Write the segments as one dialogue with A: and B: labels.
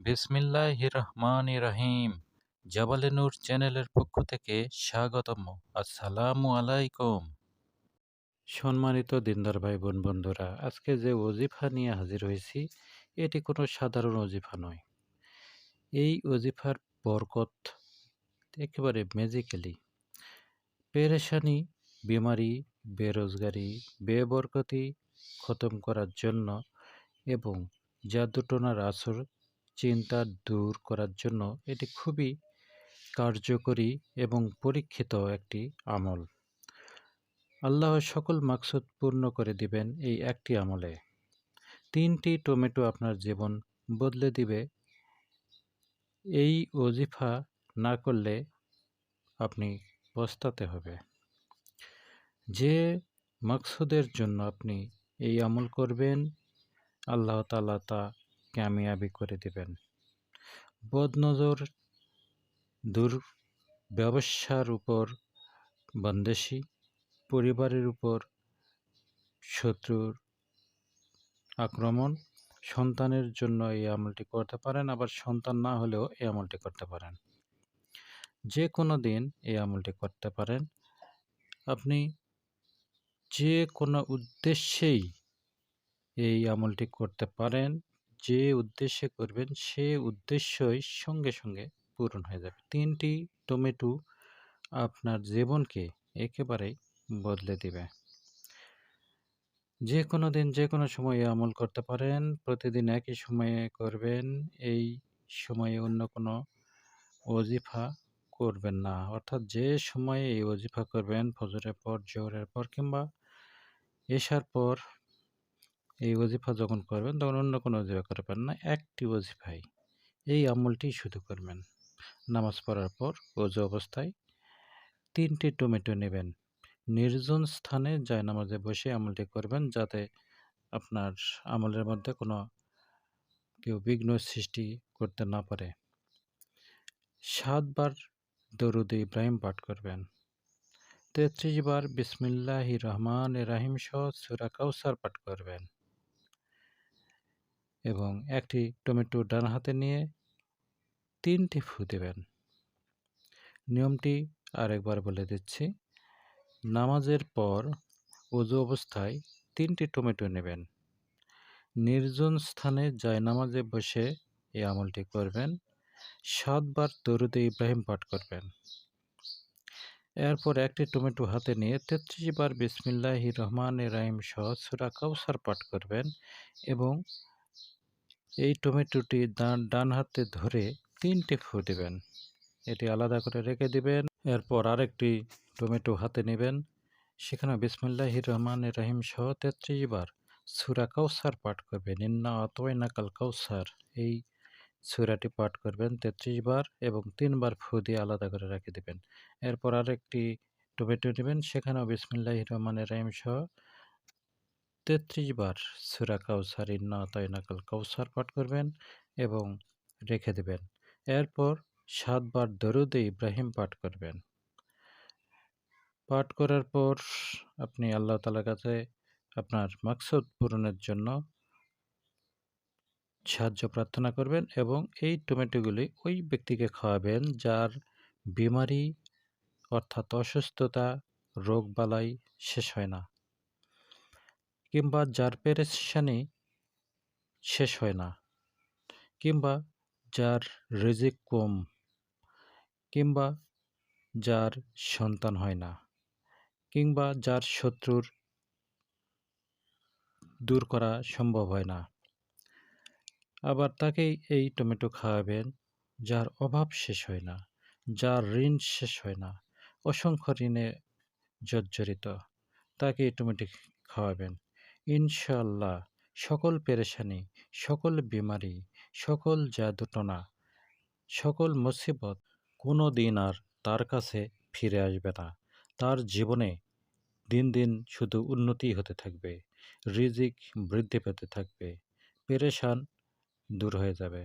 A: বিসমিল্লাহ রহমান রহিম জাবালে নূর চ্যানেলের পক্ষ থেকে স্বাগতম। আসসালামু আলাইকুম। সম্মানিত দিনদার ভাই বোন বন্ধুরা, আজকে যে ওজিফা নিয়ে হাজির হয়েছি, এটি কোনো সাধারণ ওজিফা নয়। এই ওজিফার বরকত একেবারে ম্যাজিক্যালি পেরেশানি, বিমারি, বেরোজগারি, বেবরকতি খতম করার জন্য এবং জাদুটোনার আসর চিন্তা দূর করার জন্য এটি খুবই কার্যকরী এবং পরীক্ষিত একটি আমল। আল্লাহ সকল মাকসুদ পূর্ণ করে দিবেন এই একটি আমলে। তিনটি টমেটো আপনার জীবন বদলে দিবে। এই ওজিফা না করলে আপনি পস্তাতে হবে। যে মাকসুদের জন্য আপনি এই আমল করবেন, আল্লাহ তালা তা কামিয়াবি করে দেবেন। বদনজর দূর ব্যবসার উপর বন্দেশি, পরিবারের উপর শত্রুর আক্রমণ, সন্তানের জন্য এই আমলটি করতে পারেন, আবার সন্তান না হলেও এই আমলটি করতে পারেন। যে কোনো দিন এই আমলটি করতে পারেন। আপনি যে কোনো উদ্দেশ্যেই এই আমলটি করতে পারেন। যে উদ্দেশ্যে করবেন, সে উদ্দেশ্যই সঙ্গে সঙ্গে পূরণ হয়ে যাবে। তিনটি টমেটো আপনার জীবনকে একেবারেই বদলে দিবে। যে কোনো দিন যে কোনো সময়ে আমল করতে পারেন, প্রতিদিন একই সময়ে করবেন, এই সময়ে অন্য কোনো ওজিফা করবেন না। অর্থাৎ যে সময়ে এই ওজিফা করবেন, ফজরের পর, জোহরের পর কিংবা এসার পর এই ওজিফা যখন করবেন, তখন অন্য কোনো ওজিফা করবেন না, একটি ওজিফাই। এই আমলটি শুধু করবেন। নামাজ পড়ার পর ওজু অবস্থায় তিনটি টমেটো নেবেন। নির্জন স্থানে যায় নামাজে বসে আমলটি করবেন, যাতে আপনার আমলের মধ্যে কোনো কেউ বিঘ্ন সৃষ্টি করতে না পারে। সাতবার দরুদ ইব্রাহিম পাঠ করবেন। তেত্রিশ বার বিসমিল্লাহ রহমান রাহিম সহ সুরা কাউসার পাঠ করবেন। এবং একটি টমেটো ডান হাতে নিয়ে তিনটি ফু দেবেন। নিয়মটি আরেকবার বলে দিচ্ছি। নামাজের পর ওজু অবস্থায় তিনটি টমেটো নেবেন। নির্জন স্থানে নামাজে বসে এই আমলটি করবেন। সাতবার দরুদে ইব্রাহিম পাঠ করবেন। এরপর একটি টমেটো হাতে নিয়ে তেত্রিশ বার বিসমিল্লাহ রহমান রাহিম সহ সুরা কাউসার পাঠ করবেন এবং এই টমেটোটি ডান ডান হাতে ধরে তিনটে ফু দেবেন। এটি আলাদা করে রেখে দিবেন। এরপর আরেকটি টমেটো হাতে নেবেন। সেখানে বিসমুল্লাহ রহমান রাহিম সহ তেত্রিশ বার সুরা কাউসার পাঠ করবেন। ইন্না অতওয়াই নাকাল কাউসার। এই সুরাটি পাঠ করবেন তেত্রিশ বার এবং তিনবার ফু দিয়ে আলাদা করে রেখে দেবেন। এরপর আরেকটি টমেটো নেবেন। সেখানেও বিসমুল্লাহ রহমান রাহিম সহ তেত্রিশ বার সুরা কাউসার ইন্না নাকাল কাউসার পাঠ করবেন এবং রেখে দেবেন। এরপর সাতবার দরুদে ইব্রাহিম পাঠ করবেন। পাঠ করার পর আপনি আল্লাহ তালার কাছে আপনার মাকসুদ পূরণের জন্য সাহায্য প্রার্থনা করবেন এবং এই টমেটোগুলি ওই ব্যক্তিকে খাওয়াবেন যার বিমারি অর্থাৎ অসুস্থতা, রোগবালাই শেষ হয় না। কিংবা যার পেরেশানি শেষ হয় না, কিংবা যার রেজিক কম, কিংবা যার সন্তান হয় না, কিংবা যার শত্রুর দূর করা সম্ভব হয় না। আবার তাকেই এই টমেটো খাওয়াবেন, যার অভাব শেষ হয় না, যার ঋণ শেষ হয় না, অসংখ্য ঋণে জর্জরিত তাকে এই টমেটো খাওয়াবেন। ইনশাল্লাহ। সকল পেরেশানি, সকল বিমারি, সকল জাদুটনা সকল মুসিবত কোনো দিন আর তার কাছে ফিরে আসবে না। তার জীবনে দিন দিন শুধু উন্নতি হতে থাকবে, রিজিক বৃদ্ধি পেতে থাকবে, পেরেশান দূর হয়ে যাবে।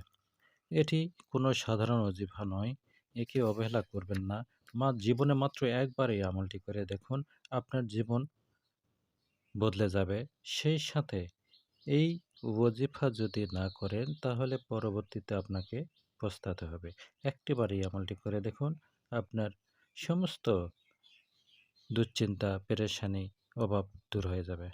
A: এটি কোনো সাধারণ অজিফা নয়, একে অবহেলা করবেন না। মা, জীবনে মাত্র একবার এই আমলটি করে দেখুন, আপনার জীবন বদলে যাবে। সেই সাথে এই ওজিফা যদি না করেন, তাহলে পরবর্তীতে আপনাকে পস্তাতে হবে। একটিবারই আমলটি করে দেখুন, আপনার সমস্ত দুশ্চিন্তা, পেরেশানি, অভাব দূর হয়ে যাবে।